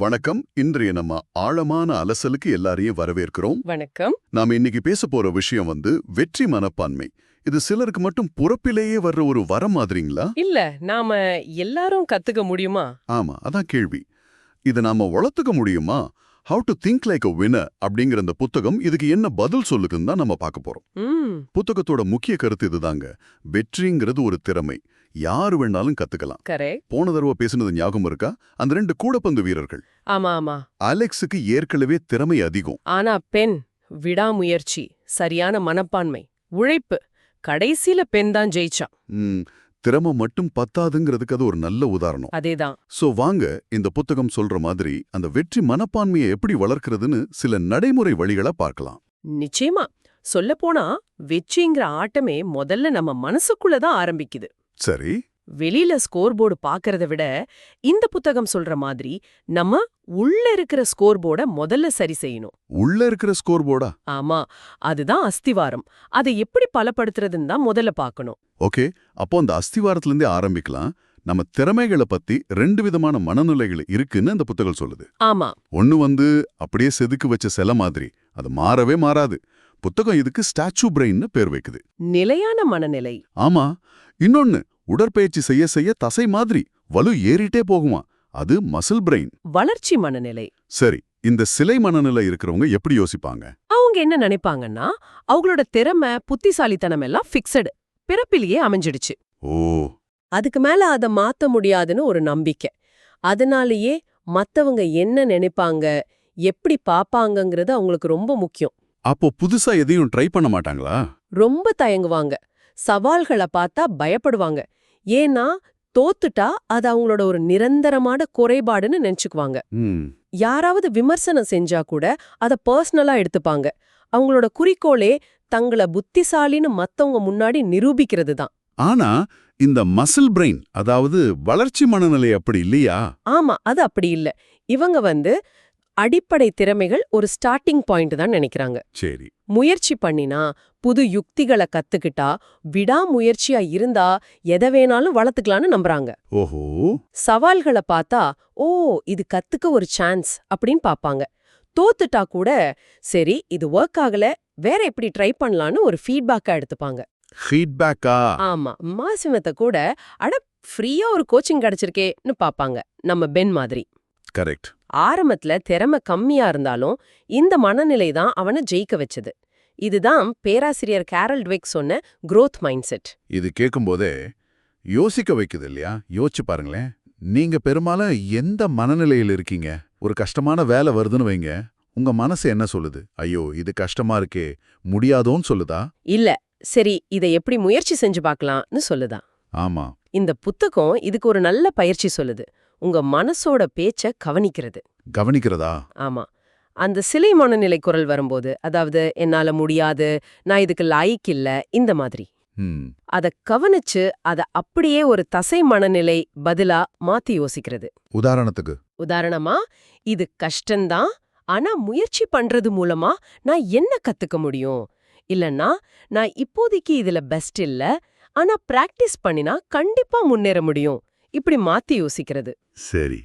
வணக்கம். இன்றைய நம்ம ஆழமான அலசலுக்கு எல்லாரையும் வரவேற்கிறோம். வணக்கம். நாம இன்னைக்கு பேச போற விஷயம் வந்து வெற்றி மனப்பான்மை. இது சிலருக்கு மட்டும் பிறப்பிலேயே வர்ற ஒரு வரம் மாதிரிங்களா? இல்ல நாம எல்லாரும் கத்துக்க முடியுமா? ஆமா அதான் கேள்வி. இதை நாம வளர்த்துக்க முடியுமா? How to think like a winner அப்படிங்கிற அந்த புத்தகம் இதுக்கு என்ன பதில் சொல்லுதுன்னு தான் நம்ம பார்க்க போறோம். புத்தகத்தோட முக்கிய கருத்து இதுதாங்க. வெற்றிங்கிறது ஒரு திறமை. யாரு வேணாலும் கத்துக்கலாம். போன தடவை பேசுனது ஞாபகம் இருக்கா? அந்த ரெண்டு கூடப்பந்து வீரர்கள். ஆமா ஆமா. அலெக்ஸுக்கு ஏற்கனவே திறமை அதிகம். ஆனா பெண் விடாமுயற்சி சரியான மனப்பான்மை உழைப்பு கடைசில பெண் தான் ஜெயிச்சா. ம், திறமை மட்டும் பத்தாதுங்கிறதுக்கு அது ஒரு நல்ல உதாரணம். அதேதான். சோ வாங்க இந்த புத்தகம் சொல்ற மாதிரி அந்த வெற்றி மனப்பான்மையை எப்படி வளர்க்கறதுன்னு சில நடைமுறை வழிகளை பார்க்கலாம். நிச்சயமா. சொல்லப்போனா வெற்றிங்கிற ஆட்டமே முதல்ல நம்ம மனசுக்குள்ள தான் ஆரம்பிக்குது. சரி. வெளியில ஸ்கோர் போர்டு பாக்கறத விட இந்த புத்தகம் சொல்ற மாதிரி நம்ம உள்ள இருக்கிற ஸ்கோர் போர்டை முதல்ல சரி செய்யணும். உள்ள இருக்கிற ஸ்கோர் போர்டா ஆமா அதுதான் அஸ்திவாரம். அதை எப்படி பலப்படுத்துறதுன்னு தான் முதல்ல பார்க்கணும் ஓகே அப்போ அந்த அஸ்திவாரத்துல இருந்தே ஆரம்பிக்கலாம். நம்ம திறமைகளை பத்தி ரெண்டு விதமான மனநிலைகள் இருக்குன்னு அந்த புத்தகம் சொல்லுது. ஆமா. ஒன்னு வந்து அப்படியே செதுக்கு வச்ச சில மாதிரி. அது மாறவே மாறாது. புத்தகம் இதுக்கு ஸ்டாச்சு பிரெயின்னு பேர் வைக்குது. நிலையான மனநிலை. ஆமா இன்னொன்னு உடற்பயிற்சி செய்ய செய்ய தசை மாதிரி வலு ஏறிட்டே போகுமா அது மசில் பிரெயின். வளர்ச்சி மனநிலை. சரி இந்த சிலை மனநிலை இருக்கிறவங்க எப்படி யோசிப்பாங்க? அவங்க என்ன நினைப்பாங்கன்னா அவங்களோட திறமை புத்திசாலித்தனம் எல்லாம் ஃபிக்ஸடு பிறப்பிலேயே அமைஞ்சிடுச்சு. ஓ. அதுக்கு மேல அத மாத்த முடியாதுன்னு ஒரு நம்பிக்கை. அதனாலேயே மத்தவங்க என்ன நினைப்பாங்க எப்படி பாப்பாங்கங்கிறது அவங்களுக்கு ரொம்ப முக்கியம். அப்போ புதுசா எதையும் ட்ரை பண்ண மாட்டாங்களா? ரொம்ப தயங்குவாங்க. சவால்களை பார்த்தா பயப்படுவாங்க. ஏன்னா தோத்துட்டா அது அவங்களோட ஒரு நிரந்தரமான குறைபாடுன்னு நினைச்சுக்குவாங்க. யாராவது விமர்சனம் செஞ்சா கூட அத பர்சனலா எடுத்துப்பாங்க. அவங்களோட குறிக்கோளே தங்கள புத்திசாலின்னு மத்தவங்க முன்னாடி நிரூபிக்கிறது தான். ஆனா இந்த மசில் பிரெயின் அதாவது வளர்ச்சி மனநிலை அப்படி இல்லையா? ஆமா அது அப்படி இல்ல. இவங்க வந்து அடிப்படை திறமைகள் ஒரு ஸ்டார்டிங் பாயிண்ட் தான் நினைக்கிறாங்க. சரி. முயற்சி பண்ணினா புது யுக்திகளை கத்துக்கிட்டா விடாமுயற்சியா இருந்தா எதை வேணாலும் வளர்த்துக்கலான்னு நம்புறாங்க. ஓஹோ. சவால்களை பார்த்தா ஓ இது கத்துக்க ஒரு சான்ஸ் அப்படின்னு பாப்பாங்க தோத்துட்டா கூட சரி இது ஒர்க் ஆகல வேற எப்படி ட்ரை பண்ணலான்னு ஒரு ஃபீட்பேக்கா எடுத்துப்பாங்க. ஃபீட்பேக்கா ஆமா மாசிமத்தை கூட அட ஃப்ரீயா ஒரு கோச்சிங் கிடைச்சிருக்கேன்னு பாப்பாங்க நம்ம பென் மாதிரி. கரெக்ட் ஆரம்பத்துல திறமை கம்மியா இருந்தாலும் இந்த மனநிலை தான் அவனை ஜெயிக்க வச்சது. இதுதான் பேராசிரியர் கேரல் ட்விக் சொன்ன growth மைண்ட் செட் இது கேட்கும்போதே யோசிக்க வைக்குது இல்லையா? யோசிச்சு பாருங்களேன். நீங்க பெரும்பாலும் எந்த மனநிலையில் இருக்கீங்க? ஒரு கஷ்டமான வேலை வருதுன்னு வைங்க. உங்க மனசு என்ன சொல்லுது? ஐயோ இது கஷ்டமா இருக்கே. முடியாதோன்னு சொல்லுதா? இல்ல. சரி இதை எப்படி முயற்சி செஞ்சு பார்க்கலாம்னு சொல்லுதான் ஆமா. இந்த புத்தகம் இதுக்கு ஒரு நல்ல பயிற்சி சொல்லுது. உங்க மனசோட பேச்ச கவனிக்கிறது. கவனிக்கிறதா? ஆமா. அந்த சிலை மனநிலை குரல் வரும்போது அதாவது என்னால முடியாது நான் இதுக்கு லாய்க்கு இல்ல இந்த மாதிரி. அத கவனிச்சு அத அப்படியே ஒரு தசை மனநிலை பதிலா மாத்தி யோசிக்கிறது. உதாரணத்துக்கு. உதாரணமா இது கஷ்டம்தான் ஆனா முயற்சி பண்றது மூலமா நான் என்ன கத்துக்க முடியும்? இல்லனா நான் இப்போதைக்கு இதுல பெஸ்ட் இல்ல ஆனா பிராக்டிஸ் பண்ணினா கண்டிப்பா முன்னேற முடியும். இப்படி மாத்தி யோசிக்கிறது. சரி.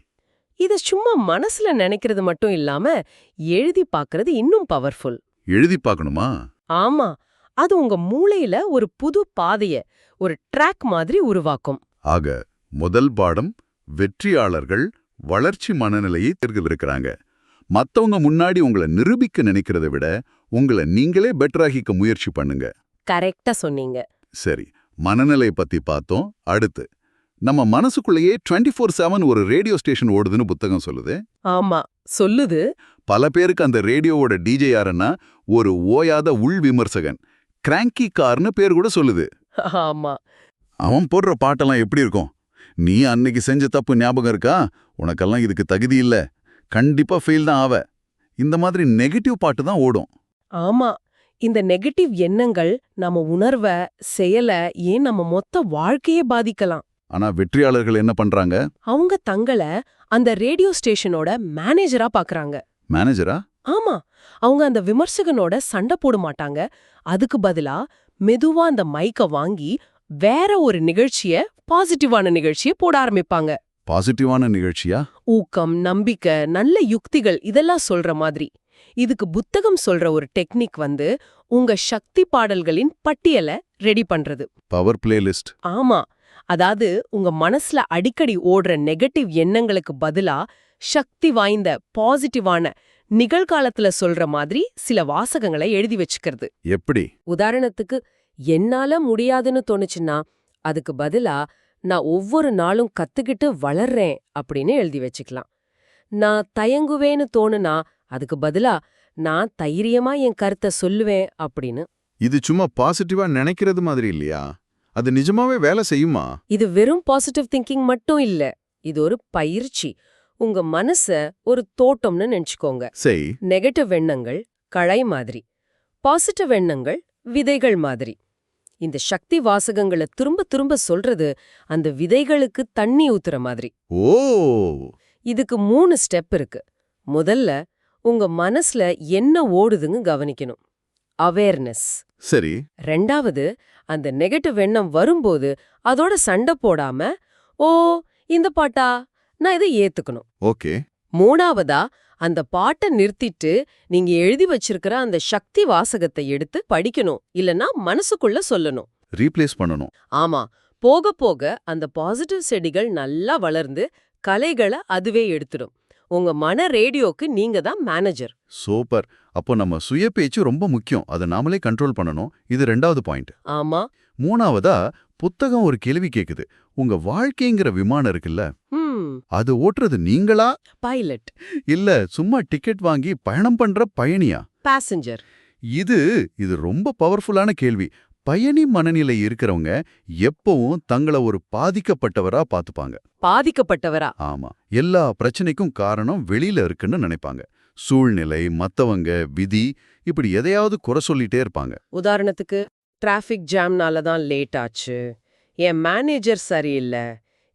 இத சும்மா மனசுல நினைக்கிறது மட்டும் இல்லாம எழுதி பார்க்கறது இன்னும் பவர்ஃபுல் எழுதி பார்க்கணுமா ஆமா. அது உங்க மூளையில ஒரு புது பாதைய ஒரு ட்ராக் மாதிரி உருவாக்கும். ஆக முதல் பாடம் வெற்றியாளர்கள் வளர்ச்சி மனநிலையை தெரிவிக்கிறாங்க மத்தவங்க முன்னாடி உங்களை நிரூபிக்க நினைக்கிறத விட உங்களை நீங்களே பெட்டராகிக்க முயற்சி பண்ணுங்க. கரெக்டா சொன்னீங்க. சரி மனநிலை பத்தி பார்த்தோம். அடுத்து நம்ம மனசுக்குள்ளேயே 24 ஃபோர் செவன் ஒரு ரேடியோ ஸ்டேஷன் ஓடுதுன்னு புத்தகம் சொல்லுது. ஆமா சொல்லுது. பல பேருக்கு அந்த ரேடியோவோட டிஜே யாருன்னா ஒரு ஓயாத உள் விமர்சகன். கிராங்கி கார்னு பேர் கூட சொல்லுது. ஆமா. அவன் போடுற பாட்டெல்லாம் எப்படி இருக்கும்? நீ அன்னைக்கு செஞ்ச தப்பு ஞாபகம் இருக்கா? உனக்கெல்லாம் இதுக்கு தகுதி இல்ல. கண்டிப்பா ஃபெயில் தான் ஆவ. இந்த மாதிரி நெகட்டிவ் பாட்டு தான் ஓடும். ஆமா இந்த நெகட்டிவ் எண்ணங்கள் நம்ம உணர்வ செயல ஏன் நம்ம மொத்த வாழ்க்கையே பாதிக்கலாம்? ஆனா வெற்றியாளர்கள் என்ன பண்றாங்க? அவங்க தங்கள அந்த ரேடியோ ஸ்டேஷனோட மேனேஜரா பாக்குறாங்க. மேனேஜரா? ஆமா. அவங்க அந்த விமர்சகனோட சண்டை போட மாட்டாங்க. அதுக்கு பதிலா மெதுவா அந்த மைக்க வாங்கி வேற ஒரு நிகழ்ச்சிய பாசிட்டிவான நிகழ்ச்சிய போட ஆரம்பிப்பாங்க. பாசிட்டிவான நிகழ்ச்சியா? ஊக்கம் நம்பிக்கை நல்ல யுக்திகள் இதெல்லாம் சொல்ற மாதிரி. இதுக்கு புத்தகம் சொல்ற ஒரு டெக்னிக் வந்து உங்க சக்தி பாடல்களின் பட்டியலை ரெடி பண்றது. பவர் பிளேலிஸ்ட் ஆமா. அதாவது உங்க மனசுல அடிக்கடி ஓடுற நெகட்டிவ் எண்ணங்களுக்கு பதிலா சக்தி வாய்ந்த பாசிட்டிவான நிகழ்காலத்துல சொல்ற மாதிரி சில வாசகங்களை எழுதி வச்சுக்கிறது. எப்படி? உதாரணத்துக்கு என்னால முடியாதுன்னு தோணுச்சுன்னா அதுக்கு பதிலா நான் ஒவ்வொரு நாளும் கத்துக்கிட்டு வளர்றேன் அப்படின்னு எழுதி வச்சுக்கலாம். நான் தயங்குவேன்னு தோணுனா அதுக்கு பதிலா நான் தைரியமா என் கருத்தை சொல்லுவேன் அப்படின்னு. இது சும்மா பாசிட்டிவா நினைக்கிறது மாதிரி இல்லையா? அது நிஜமாவே வேலை செய்யுமா? இது வெறும் பாசிட்டிவ் திங்கிங் மட்டும் இல்ல. இது ஒரு பயிற்சி. உங்க மனச ஒரு தோட்டம்னு நினைச்சுக்கோங்க. நெகட்டிவ் எண்ணங்கள் களை மாதிரி. பாசிட்டிவ் எண்ணங்கள் விதைகள் மாதிரி. இந்த சக்தி வாசகங்களை திரும்ப திரும்ப சொல்றது அந்த விதைகளுக்கு தண்ணி ஊத்துற மாதிரி. ஓ! இதுக்கு மூணு ஸ்டெப் இருக்கு. முதல்ல உங்க மனசுல என்ன ஓடுதுன்னு கவனிக்கணும். அவேர்னஸ் சரி. ரெண்டாவது அந்த நெகட்டிவ் எண்ணம் வரும்போது அதோட சண்டை போடாம ஓ இந்த பாட்டா? நான் இதை ஏத்துக்கணும். ஓகே. மூணாவதா அந்த பாட்டை நிறுத்திட்டு நீங்க எழுதி வச்சிருக்கிற அந்த சக்தி வாசகத்தை எடுத்து படிக்கணும். இல்லனா மனசுக்குள்ள சொல்லணும். ரீப்ளேஸ் பண்ணணும். ஆமா. போக போக அந்த பாசிட்டிவ் செடிகள் நல்லா வளர்ந்து கலைகளை அதுவே எடுத்துடும். உங்க மன ரேடியோக்கு நீங்க தான் மேனேஜர் சூப்பர். அப்போ நம்ம சுய பேச்சு ரொம்ப முக்கியம். அதை நாமளே கண்ட்ரோல் பண்ணணும். இது ரெண்டாவது பாயிண்ட் ஆமா. மூணாவதா புத்தகம் ஒரு கேள்வி கேக்குது. உங்க வாழ்க்கைங்கிற விமானம் இருக்குல்ல? அது ஓட்டுறது நீங்களா? பைலட் இல்ல சும்மா டிக்கெட் வாங்கி பயணம் பண்ற பயணியா? பாசஞ்சர் இது இது ரொம்ப பவர்ஃபுல்லான கேள்வி. பயணி மனநிலை இருக்கிறவங்க எப்பவும் தங்கள ஒரு பாதிக்கப்பட்டவரா பாத்துப்பாங்க. பாதிக்கப்பட்டவரா? ஆமா. எல்லா பிரச்சனைக்கும் காரணம் வெளியில இருக்குன்னு நினைப்பாங்க. சூழ்நிலை மத்தவங்க விதி இப்படி எதையாவது குறை சொல்லிட்டே இருப்பாங்க. உதாரணத்துக்கு டிராஃபிக் ஜாம்னால தான் லேட் ஆச்சு. என் மேனேஜர் சரியில்லை.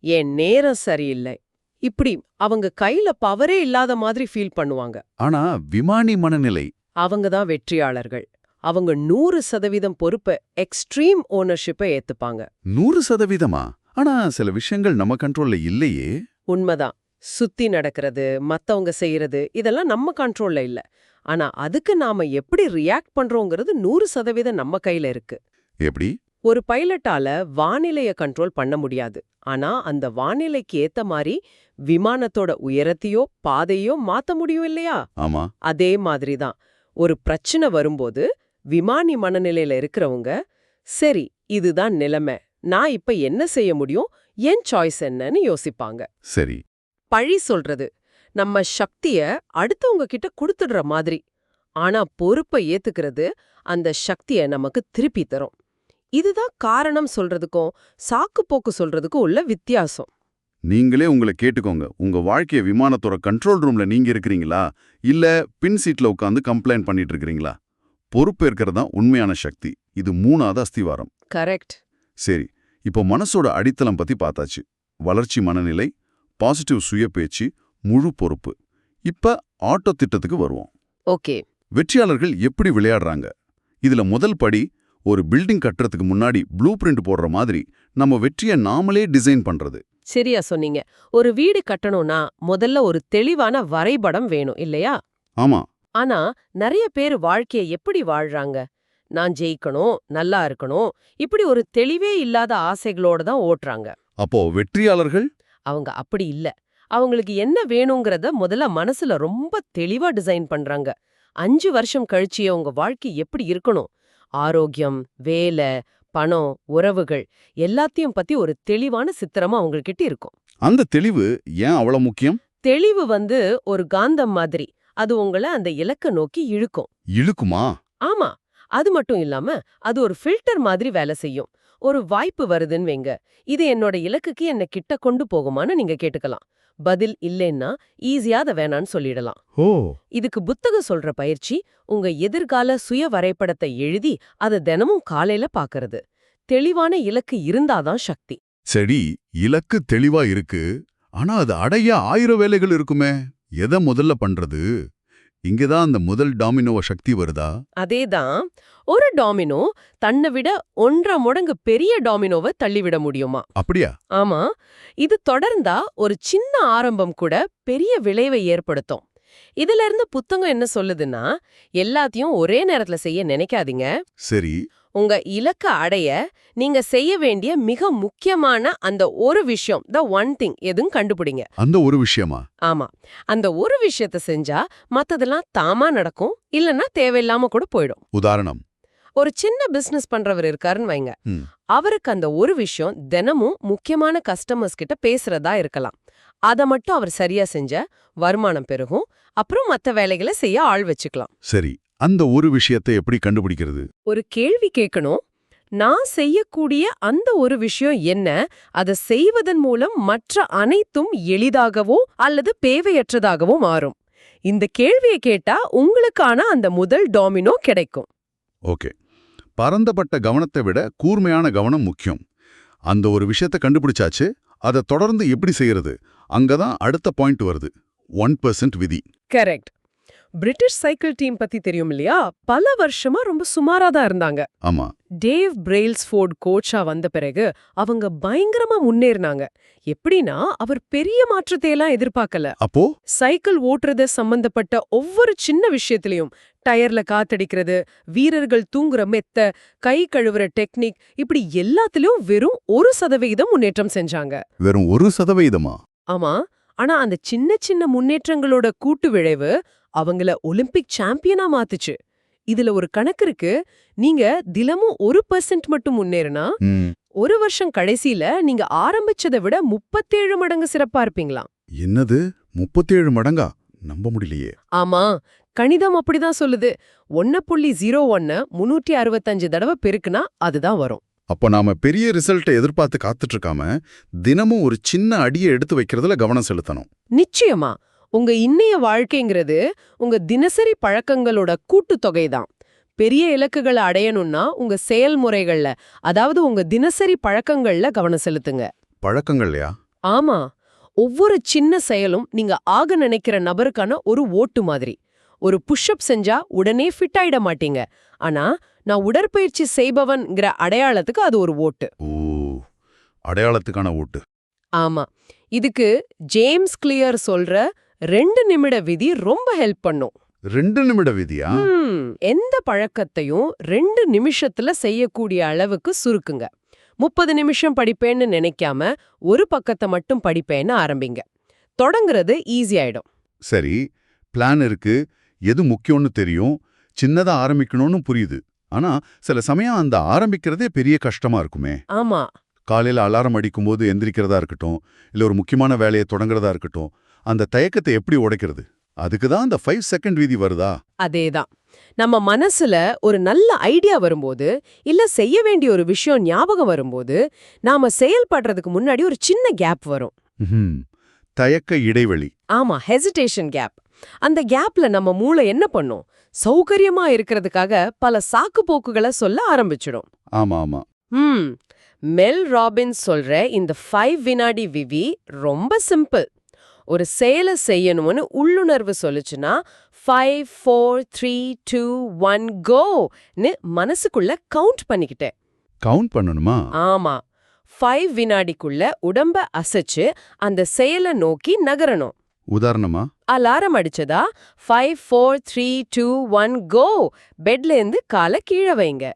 என் நேரம் சரியில்லை. இப்படி அவங்க கையில பவரே இல்லாத மாதிரி ஃபீல் பண்ணுவாங்க. ஆனா விமானி மனநிலை. அவங்க தான் வெற்றியாளர்கள். அவங்க நூறு சதவீதம் பொறுப்பை எக்ஸ்ட்ரீம் ஓனர்ஷிப்பை ஏத்துப்பாங்க. நூறு சதவீதமா? ஆனா சில விஷயங்கள் நம்ம கண்ட்ரோல்ல இல்லையே. உண்மைதான். சுத்தி நடக்கிறது மத்தவங்க செய்யறது இதெல்லாம் நம்ம கண்ட்ரோல்ல இல்ல. ஆனா அதுக்கு நாம எப்படி ரியாக்ட் பண்றோங்கிறது நூறு சதவீதம் நம்ம கையில இருக்கு. எப்படி? ஒரு பைலட்டால வானிலைய கண்ட்ரோல் பண்ண முடியாது. ஆனா அந்த வானிலைக்கு ஏத்த மாதிரி விமானத்தோட உயரத்தையோ பாதையோ மாத்த முடியும் இல்லையா? ஆமா. அதே மாதிரி தான் ஒரு பிரச்சனை வரும்போது விமானி மனநிலையில இருக்கிறவங்க சரி இதுதான் நிலைமை. நான் இப்ப என்ன செய்ய முடியும்? என் சாய்ஸ் என்னன்னு யோசிப்பாங்க. சரி. பழி சொல்றது நம்ம சக்திய அடுத்தவங்க கிட்ட கொடுத்துடுற மாதிரி. ஆனா பொறுப்பை ஏத்துக்கிறது அந்த சக்திய நமக்கு திருப்பி தரும். இதுதான் காரணம் சொல்றதுக்கும் சாக்கு போக்கு சொல்றதுக்கும் உள்ள வித்தியாசம். நீங்களே உங்களை கேட்டுக்கோங்க. உங்க வாழ்க்கைய விமானத்தோட கண்ட்ரோல் ரூம்ல நீங்க இருக்கிறீங்களா? இல்ல பின் சீட்ல உட்காந்து கம்ப்ளைண்ட் பண்ணிட்டு இருக்கிறீங்களா? பொறுப்பு இருக்கிறது தான் உண்மையான சக்தி. இது மூணாவது அஸ்திவாரம். கரெக்ட். சரி இப்போ மனசோட அடித்தளம் பத்தி பார்த்தாச்சு. வளர்ச்சி மனநிலை பாசிட்டிவ் சுய பேச்சு முழு பொறுப்பு. இப்ப ஆட்டோ திட்டத்துக்கு வருவோம். ஓகே. வெற்றியாளர்கள் எப்படி விளையாடுறாங்க? இதுல முதல் படி ஒரு பில்டிங் கட்டுறதுக்கு முன்னாடி ப்ளூ பிரிண்ட் போடுற மாதிரி நம்ம வெற்றியை நாமளே டிசைன் பண்றது. சரியா சொன்னீங்க. ஒரு வீடு கட்டணும்னா முதல்ல ஒரு தெளிவான வரைபடம் வேணும் இல்லையா? ஆமா. ஆனா நிறைய பேர் வாழ்க்கைய எப்படி வாழ்றாங்க? நான் ஜெயிக்கணும் நல்லா இருக்கணும் இப்படி ஒரு தெளிவே இல்லாத ஆசைகளோட தான் ஓட்டுறாங்க. அப்போ வெற்றியாளர்கள்? அவங்க அப்படி இல்ல. அவங்களுக்கு என்ன வேணுங்கிறத முதல்ல மனசுல ரொம்ப தெளிவா டிசைன் பண்றாங்க. அஞ்சு வருஷம் கழிச்சு உங்க வாழ்க்கை எப்படி இருக்கணும்? ஆரோக்கியம் வேலை பணம் உறவுகள் எல்லாத்தையும் பத்தி ஒரு தெளிவான சித்திரமா அவங்ககிட்ட இருக்கும். அந்த தெளிவு ஏன் அவ்வளவு முக்கியம்? தெளிவு வந்து ஒரு காந்தம் மாதிரி. அது உங்களை அந்த இலக்க நோக்கி இழுக்கும். இழுக்குமா? ஆமா. அது மட்டும் இல்லாம அது ஒரு ஃபில்டர் மாதிரி வேலை செய்யும். ஒரு வாய்ப்பு வருதுன்னு வைங்க. இது என்னோட இலக்குக்கு என்ன கிட்ட கொண்டு போகுமான்னு நீங்க கேட்டுக்கலாம். பதில் இல்லைன்னா ஈஸியா அதை வேணான்னு சொல்லிடலாம். ஓ. இதுக்கு புத்தகம் சொல்ற பயிற்சி உங்க எதிர்கால சுய வரைபடத்தை எழுதி அதை தினமும் காலையில பாக்குறது. தெளிவான இலக்கு இருந்தாதான் சக்தி. சரி இலக்கு தெளிவா இருக்கு. ஆனா அது அடைய ஆயிரம் வேலைகள் இருக்குமே. எதை முதல்ல பண்றது? இங்கதான் அந்த முதல் டாமினோவ சக்தி வருதா? அதேதான். ஒரு டாமினோ தன்னை விட ஒன்றரை மடங்கு பெரிய டாமினோவை தள்ளிவிட முடியுமா? அப்படியா? ஆமா. இது தொடர்ந்தா ஒரு சின்ன ஆரம்பம் கூட பெரிய விளைவை ஏற்படுத்தும். இதுல இருந்து புத்தகம் என்ன சொல்லுதுன்னா எல்லாத்தையும் ஒரே நேரத்துல செய்ய நினைக்காதீங்க. சரி. உங்க இலக்க அடைய நீங்க செய்ய வேண்டிய மிக முக்கியமான அந்த ஒரு விஷயம் த ஒன் திங் எதுவும் கண்டுபிடிங்க. அந்த ஒரு விஷயமா? ஆமா. அந்த ஒரு விஷயத்த செஞ்சா மத்ததெல்லாம் தாமா நடக்கும் இல்லனா தேவையில்லாம கூட போயிடும். உதாரணம். ஒரு சின்ன பிசினஸ் பண்றவர் இருக்காருன்னு வைங்க. அவருக்கு அந்த ஒரு விஷயம் தினமும் முக்கியமான கஸ்டமர்ஸ் கிட்ட பேசுறதா இருக்கலாம். அத மட்டும் அவர் சரியா செஞ்ச வருமானம் பெருகும் அப்புறம் மத்த வேலைகளை செய்ய ஆள் வச்சுக்கலாம். சரி. அந்த ஒரு விஷயத்தை எப்படி கண்டுபிடிக்கிறது? ஒரு கேள்வி கேட்கணும். நான் செய்யக்கூடிய அந்த ஒரு விஷயம் என்ன? அதை செய்வதன் மூலம் மற்ற அனைத்தும் எளிதாகவோ அல்லது பேவையற்றதாகவோ மாறும். இந்த கேள்வியை கேட்டா உங்களுக்கான அந்த முதல் டாமினோ கிடைக்கும். ஓகே. பரந்தப்பட்ட கவனத்தை விட கூர்மையான கவனம் முக்கியம். அந்த ஒரு விஷயத்தை கண்டுபிடிச்சாச்சு அதை தொடர்ந்து எப்படி செய்யறது? அங்கதான் அடுத்த பாயிண்ட் வருது. ஒன் விதி. கரெக்ட். பிரிட்டிஷ் சைக்கிள் டீம் பத்தி தெரியும் இல்லையா? பல வருஷமா ரொம்ப சுமாரா தான் இருந்தாங்க. ஆமா. டேவ் பிரெயில்ஸ்ஃபோர்ட் கோச்சா வந்த பிறகு அவங்க பயங்கரமா முன்னேறினாங்க. எப்படின்னா அவர் பெரிய மாற்றத்தை எல்லாம் எதிர்பார்க்கல. அப்போ? சைக்கிள் ஓட்டுறது சம்பந்தப்பட்ட ஒவ்வொரு சின்ன விஷயத்திலையும் டயர்ல காத்தடிக்கிறது வீரர்கள் தூங்குற மெத்த கை கழுவுற டெக்னிக் இப்படி எல்லாத்துலயும் வெறும் ஒரு சதவிகிதம் முன்னேற்றம் செஞ்சாங்க. வெறும் ஒரு சதவீதமா ஆமா. ஆனா அந்த சின்ன சின்ன முன்னேற்றங்களோட கூட்டு விளைவு அவங்கள ஒலிம்பிக் சாம்பியனா மாத்துச்சு. இதுல ஒரு கணக்கு இருக்கு. நீங்க தினமும் ஒரு பர்சன்ட் மட்டும் முன்னேறினா ஒரு வருஷம் கடைசியில நீங்க ஆரம்பிச்சதை விட முப்பத்தேழு மடங்கு சிறப்பா இருப்பீங்களாம் என்னது? முப்பத்தேழு மடங்கா? நம்ப முடியலையே. ஆமா. கணிதம் அப்படிதான் சொல்லுது. ஒன்ன புள்ளி ஜீரோ ஒன்னு முன்னூற்றி அறுபத்தஞ்சு தடவை பெருக்குனா அதுதான் வரும். அப்போ நாம பெரிய ரிசல்ட்டை எதிர்பார்த்து காத்துட்டு இருக்காம தினமும் ஒரு சின்ன அடியை எடுத்து வைக்கிறதுல கவனம் செலுத்தணும். நிச்சயமா. உங்க இன்னைய வாழ்க்கைங்கிறது உங்க தினசரி பழக்கங்களோட கூட்டுத்தொகை தான். பெரிய இலக்குகளை அடையணும்னா உங்க செயல்முறைகள்ல அதாவது உங்க தினசரி பழக்கங்கள்ல கவனம் செலுத்துங்க. பழக்கங்கள்லையா? ஆமா. ஒவ்வொரு சின்ன செயலும் நீங்க ஆக நினைக்கிற நபருக்கான ஒரு ஓட்டு மாதிரி. ஒரு புஷ்அப் செஞ்சா உடனே ஃபிட் ஆயிட மாட்டீங்க. ஆனா நான் உடற்பயிற்சி செய்பவன்ங்கிற அடையாளத்துக்கு அது ஒரு ஓட்டு. ஓ அடையாளத்துக்கான ஓட்டு. ஆமா. இதுக்கு ஜேம்ஸ் கிளியர் சொல்ற ரெண்டு நிமிட விதி ரொம்ப ஹெல்ப் பண்ணும். ரெண்டு நிமிட விதியா? எந்த பழக்கத்தையும் ரெண்டு நிமிஷத்துல செய்யக்கூடிய அளவுக்கு சுருக்குங்க. முப்பது நிமிஷம் படிப்பேன்னு நினைக்காம ஒரு பக்கத்தை மட்டும் படிப்பேன்னு ஆரம்பிங்க. தொடங்குறது ஈஸி ஆயிடும். சரி பிளான் இருக்கு. எது முக்கியம்னு தெரியும். சின்னதா ஆரம்பிக்கணும்னு புரியுது. ஆனா சில சமயம் அந்த ஆரம்பிக்கிறதே பெரிய கஷ்டமா இருக்குமே. ஆமா. காலையில அலாரம் அடிக்கும்போது எந்திரிக்கிறதா இருக்கட்டும் இல்ல ஒரு முக்கியமான வேலையை தொடங்குறதா இருக்கட்டும் அந்த தயக்கத்தை எப்படி உடைக்கிறது? அதுக்கு தான் அந்த ஃபைவ் செகண்ட் வீதி வருதா? அதேதான். நம்ம மனசுல ஒரு நல்ல ஐடியா வரும்போது இல்ல செய்ய வேண்டிய ஒரு விஷயம் ஞாபகம் வரும்போது நாம செயல்படுறதுக்கு முன்னாடி ஒரு சின்ன கேப் வரும். தயக்க இடைவெளி. ஆமா ஹெசிடேஷன் கேப் அந்த கேப்ல நம்ம மூளை என்ன பண்ணும்? சௌகரியமா இருக்கிறதுக்காக பல சாக்கு போக்குகளை சொல்ல ஆரம்பிச்சிடும். ஆமா ஆமா ம். மெல் ராபின்ஸ் சொல்ற இந்த ஃபைவ் வினாடி விவி ரொம்ப சிம்பிள் ஒரு செயலை செய்யணும்னு உள்ளுணர்வு சொல்லுச்சுன்னா five four three two one கோன்னு மனசுக்குள்ள கவுண்ட் பண்ணிக்கிட்டேன். கவுண்ட் பண்ணணுமா? ஆமா. ஃபைவ் வினாடிக்குள்ள உடம்ப அசைச்சு அந்த செயலை நோக்கி நகரணும். உதாரணமா? Alarm அடிச்சதா? Five four three two one go பெட்ல இருந்து காலை கீழே வைங்க.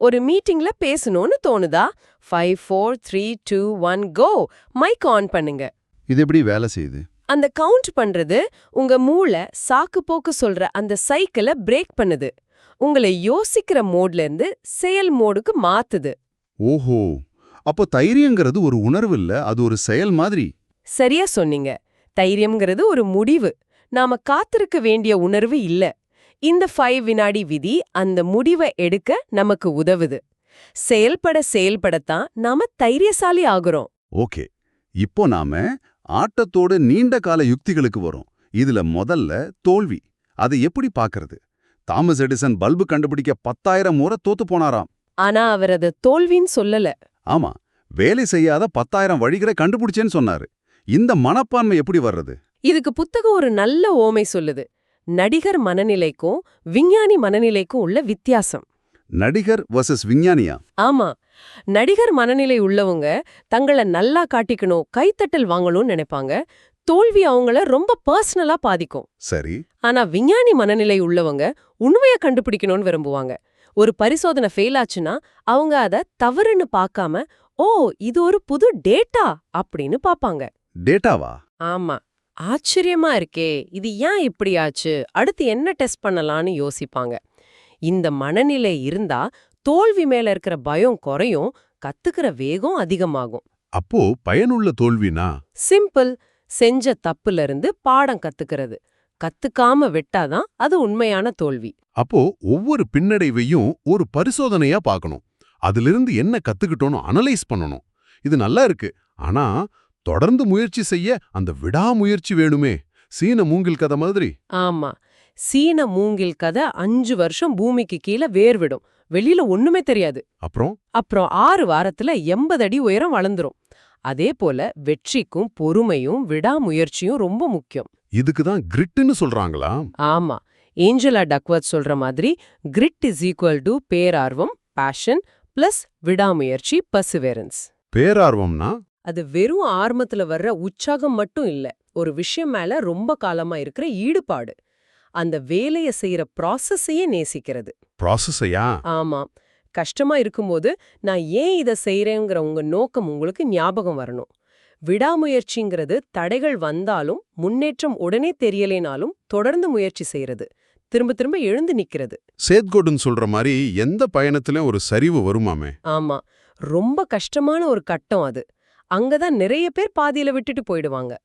ஒரு மீட்டிங்ல பேசணும்னு தோணுதா? Five four three two one go mic on பண்ணுங்க. இது எப்படி வேலை செய்யுது? அந்த கவுண்ட் பண்றது உங்க மூளை சாக்கு போக்கு சொல்ற அந்த சைக்கிளை பிரேக் பண்ணுது. உங்களை யோசிக்கிற மோட்ல இருந்து செயல் மோடுக்கு மாத்துது. ஓஹோ. அப்போ தைரியங்கிறது ஒரு உணர்வு இல்ல அது ஒரு செயல் மாதிரி? சரியா சொன்னீங்க. தைரியம்ங்கிறது ஒரு முடிவு. நாம காத்திருக்க வேண்டிய உணர்வு இல்ல. இந்த ஃபைவ் வினாடி விதி அந்த முடிவை எடுக்க நமக்கு உதவுது. செயல்பட செயல்படத்தான் நாம தைரியசாலி ஆகுறோம். ஓகே. இப்போ நாம ஆட்டத்தோட நீண்ட கால யுக்திகளுக்கு வரோம். இதுல முதல்ல தோல்வி. அதை எப்படி பார்க்கறது? தாமஸ் எடிசன் பல்பு கண்டுபிடிக்க பத்தாயிரம் முறை தோத்து போனாராம். ஆனா அவர் அத தோல்வின்னு சொல்லல. ஆமா வேலை செய்யாத பத்தாயிரம் வழிகளை கண்டுபிடிச்சேன்னு சொன்னாரு. இந்த மனப்பான்மை எப்படி வர்றது? இதுக்கு புத்தகம் ஒரு நல்ல ஓமை சொல்லுது. நடிகர் மனநிலைக்கும் விஞ்ஞானி மனநிலைக்கும் உள்ள வித்தியாசம். நடிகர் வர்சஸ் விஞ்ஞானியா? ஆமா நடிகர் மனநிலை உள்ளவங்க தங்கள நல்லா காட்டிக்கணும் கைத்தட்டல் வாங்கணும்னு நினைப்பாங்க. தோல்வி அவங்கள ரொம்ப பர்சனலா பாதிக்கும். சரி. ஆனா விஞ்ஞானி மனநிலை உள்ளவங்க உண்மையை கண்டுபிடிக்கணும்னு விரும்புவாங்க. ஒரு பரிசோதனை ஃபெயில் ஆச்சுன்னா அவங்க அத தவறுன்னு பார்க்காம ஓ இது ஒரு புது டேட்டா அப்படின்னு பாப்பாங்க டேட்டாவா? ஆமா. ஆச்சரியமா இருக்கே இது ஏன் இப்படி ஆச்சு? அடுத்து என்ன டெஸ்ட் பண்ணலாம்னு யோசிப்பாங்க. இந்த மனநிலை இருந்தா தோல்வி மேல இருக்கிற பயம் குறையும் கத்துக்கிற வேகம் அதிகமாகும். அப்போ பயனுள்ள தோல்வினா? சிம்பிள் செஞ்ச தப்புல இருந்து பாடம் கத்துக்கிறது. கத்துக்காம விட்டாதான் அது உண்மையான தோல்வி. அப்போ ஒவ்வொரு பின்னடைவையும் ஒரு பரிசோதனையா பார்க்கணும். அதிலிருந்து என்ன கத்துக்கிட்டோன்னு அனலைஸ் பண்ணணும். இது நல்லா இருக்கு. ஆனா தொடர்ந்து முயற்சி செய்ய அந்த விடாமுயற்சி வேணுமே. சீன மூங்கில் கதை மாதிரி. ஆமா. சீன மூங்கில் கதை அஞ்சு வருஷம் பூமிக்கு கீழே வேர் விடும் வெளியில ஒண்ணுமே தெரியாது. அப்புறம்? அப்புறம் ஆறு வாரத்துல எண்பது அடி உயரம் வளர்ந்துரும். அதே போல வெற்றிக்கும் பொறுமையும் விடாமுயற்சியும் ரொம்ப முக்கியம். இதுக்கு தான் கிரிட்டுன்னு சொல்றாங்களா? ஆமா. ஏஞ்சலா டக்வர்த் சொல்ற மாதிரி கிரிட் இஸ் ஈக்குவல் டு பேரார்வம் பேஷன் பிளஸ் விடாமுயற்சி பர்சிவேரன்ஸ். பேரார்வம்னா? அது வெறும் ஆர்வத்துல வர்ற உற்சாகம் மட்டும் இல்ல ஒரு விஷயம் மேல ரொம்ப காலமா இருக்கிற ஈடுபாடு. அந்த வேலைய செய்யற ப்ராசஸையே நேசிக்கிறது. ப்ராசஸையா ஆமா. கஷ்டமா இருக்கும்போது நான் ஏன் இதை செய்யறேங்கிற உங்க நோக்கம் உங்களுக்கு ஞாபகம் வரணும். விடாமுயற்சிங்கிறது தடைகள் வந்தாலும் முன்னேற்றம் உடனே தெரியலேனாலும் தொடர்ந்து முயற்சி செய்யறது திரும்ப திரும்ப எழுந்து நிக்கிறது. சேத்கோடுன்னு சொல்ற மாதிரி எந்த பயணத்திலும் ஒரு சரிவு வருமாமே? ஆமா. ரொம்ப கஷ்டமான ஒரு கட்டம் அது. அங்கதான் நிறைய பேர் பாதியில விட்டுட்டு போயிடுவாங்க.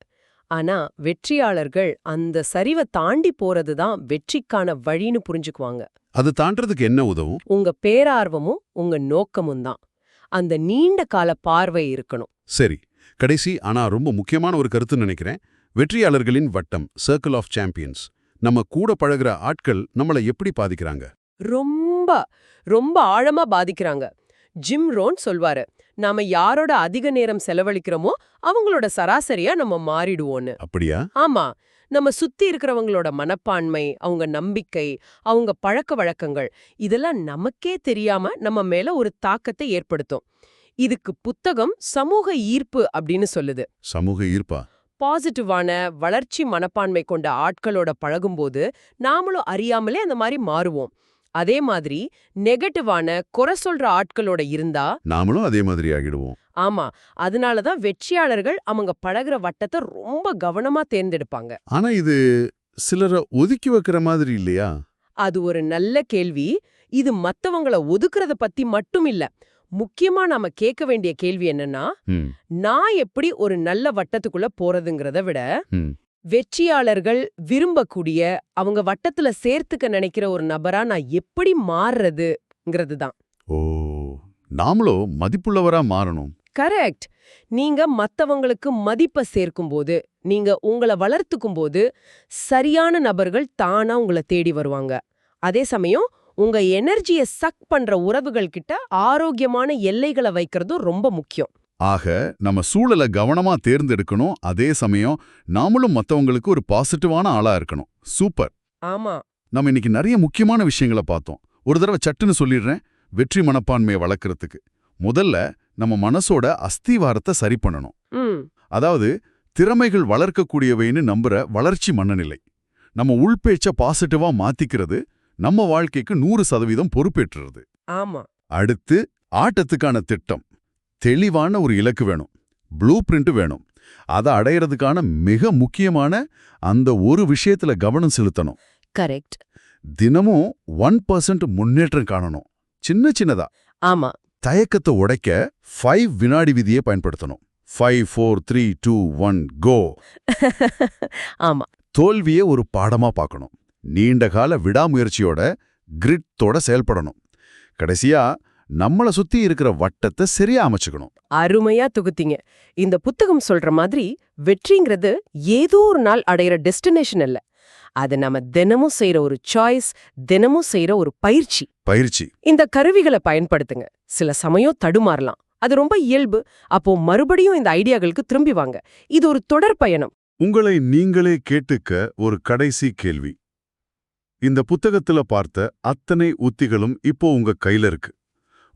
ஆனா வெற்றியாளர்கள் அந்த சரிவை தாண்டி போறது தான் வெற்றிக்கான வழின்னு புரிஞ்சுக்குவாங்க. அது தாண்டறதுக்கு என்ன உதவும்? உங்க பேரார்வமும் உங்க நோக்கமும் தான். அந்த நீண்ட கால பார்வை இருக்கணும். சரி. கடைசி ஆனா ரொம்ப முக்கியமான ஒரு கருத்து நினைக்கிறேன். வெற்றியாளர்களின் வட்டம் சர்க்கிள் ஆஃப் சாம்பியன்ஸ் நம்ம கூட பழகுற ஆட்கள் நம்மளை எப்படி பாதிக்கிறாங்க? ரொம்ப ரொம்ப ஆழமா பாதிக்கிறாங்க. ஜிம் ரோன் சொல்வாரு. நாம யாரோட அதிக நேரம் செலவழிக்கிறோமோ அவங்களோட சராசரியா நம்ம மாறிடுவோன்னு. அப்படியா? ஆமா. நம்ம சுத்தி இருக்கிறவங்களோட மனப்பான்மை அவங்க நம்பிக்கை அவங்க பழக்க வழக்கங்கள் இதெல்லாம் நமக்கே தெரியாம நம்ம மேல ஒரு தாக்கத்தை ஏற்படுத்தும். இதுக்கு புத்தகம் சமூக ஈர்ப்பு அப்படின்னு சொல்லுது. சமூக ஈர்ப்பா? பாசிட்டிவான வளர்ச்சி மனப்பான்மை கொண்ட ஆட்களோட பழகும்போது நாமளும் அறியாமலே அந்த மாதிரி மாறுவோம். அதே மாதிரி நெகட்டிவான குறை சொல்ற ஆட்களோட இருந்தா நாமளும் அதே மாதிரி ஆகிடுவோம். ஆமா அதனால தான் வெற்றியாளர்கள் அவங்க பழகுற வட்டத்தை ரொம்ப கவனமா தேர்ந்தெடுப்பாங்க. ஆனா இது சிலரை ஒதுக்கி வைக்கிற மாதிரி இல்லையா? அது ஒரு நல்ல கேள்வி. இது மத்தவங்கள ஒதுக்குறத பத்தி மட்டும் இல்ல. முக்கியமா நாம கேட்க வேண்டிய கேள்வி என்னன்னா நான் எப்படி ஒரு நல்ல வட்டத்துக்குள்ள போறதுங்கிறத விட. வெற்றியாளர்கள் விரும்பக்கூடிய அவங்க வட்டத்துல சேர்த்துக்க நினைக்கிற ஒரு நபரா நான் எப்படி மாறுறதுங்கிறது தான். ஓ நாமளும் மதிப்புள்ளவரா மாறணும். கரெக்ட். நீங்க மத்தவங்களுக்கு மதிப்பை சேர்க்கும்போது நீங்க உங்களை வளர்த்துக்கும் போது சரியான நபர்கள் தானா உங்களை தேடி வருவாங்க. அதே சமயம் உங்க எனர்ஜியை சக் பண்ற உறவுகள் கிட்ட ஆரோக்கியமான எல்லைகளை வைக்கிறதும் ரொம்ப முக்கியம். ஆக நம்ம சூழலை கவனமா தேர்ந்தெடுக்கணும். அதே சமயம் நாமளும் மத்தவங்களுக்கு ஒரு பாசிட்டிவான ஆளா இருக்கணும். சூப்பர். ஆமா. நம்ம இன்னைக்கு நிறைய முக்கியமான விஷயங்களை பார்த்தோம். ஒரு தடவை சட்டுன்னு சொல்லிடுறேன். வெற்றி மனப்பான்மையை வளர்க்கறதுக்கு. முதல்ல நம்ம மனசோட அஸ்திவாரத்தை சரி பண்ணணும். அதாவது திறமைகள் வளர்க்கக்கூடியவைன்னு நம்புற வளர்ச்சி மனநிலை. நம்ம உள்பேச்ச பாசிட்டிவா மாத்திக்கிறது நம்ம வாழ்க்கைக்கு நூறு சதவீதம் பொறுப்பேற்றுறது. ஆமா. அடுத்து ஆட்டத்துக்கான திட்டம். தெளிவான ஒரு இலக்கு வேணும். ப்ளூ பிரிண்ட் வேணும். அதை அடையறதுக்கான மிக முக்கியமான அந்த ஒரு விஷயத்துல கவனம் செலுத்தணும். கரெக்ட் தினமும் ஒன் பர்சன்ட் முன்னேற்றம் காணணும். சின்ன சின்னதா. ஆமா. தயக்கத்தை உடைக்க ஃபைவ் வினாடி விதியை பயன்படுத்தணும். Five four three two one go ஆமா. தோல்வியை ஒரு பாடமா பார்க்கணும். நீண்ட கால விடாமுயற்சியோட கிரிட்டோட செயல்படணும். கடைசியா நம்மள சுத்தி இருக்கிற வட்டத்தை சரியா அமைச்சுக்கணும். அருமையா தொகுத்தீங்க. இந்த புத்தகம் சொல்ற மாதிரி வெற்றிங்கிறது ஏதோ ஒரு நாள் அடையிற டெஸ்டினேஷன் இல்ல அது நம்ம தினமும் செய்யற ஒரு சாய்ஸ் தினமும் செய்யற ஒரு பயிற்சி. பயிற்சி. இந்த கருவிகளை பயன்படுத்துங்க. சில சமயம் தடுமாறலாம். அது ரொம்ப இயல்பு. அப்போ மறுபடியும் இந்த ஐடியாக்களுக்கு திரும்பி வாங்க. இது ஒரு தொடர் பயணம். உங்களை நீங்களே கேட்டுக்க ஒரு கடைசி கேள்வி. இந்த புத்தகத்துல பார்த்த அத்தனை உத்திகளும் இப்போ உங்க கையில இருக்கு.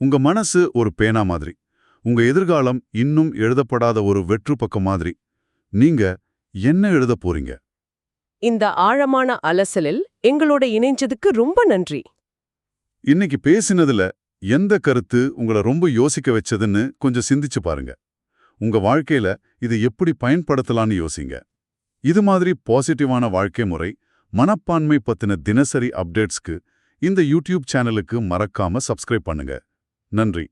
உங்க மனசு ஒரு பேனா மாதிரி. உங்க எதிர்காலம் இன்னும் எழுதப்படாத ஒரு வெற்று பக்கம் மாதிரி. நீங்க என்ன எழுத போறீங்க? இந்த ஆழமான அலசலில் எங்களோட இணைஞ்சதுக்கு ரொம்ப நன்றி. இன்னைக்கு பேசினதுல எந்த கருத்து உங்களை ரொம்ப யோசிக்க வச்சதுன்னு கொஞ்சம் சிந்திச்சு பாருங்க. உங்க வாழ்க்கையில இது எப்படி பயன்படுத்தலாம்னு யோசிங்க. இது மாதிரி பாசிட்டிவான வாழ்க்கை முறை மனப்பான்மை பத்தின தினசரி அப்டேட்ஸ்க்கு இந்த யூடியூப் சேனலுக்கு மறக்காம சப்ஸ்கிரைப் பண்ணுங்க. நன்றி.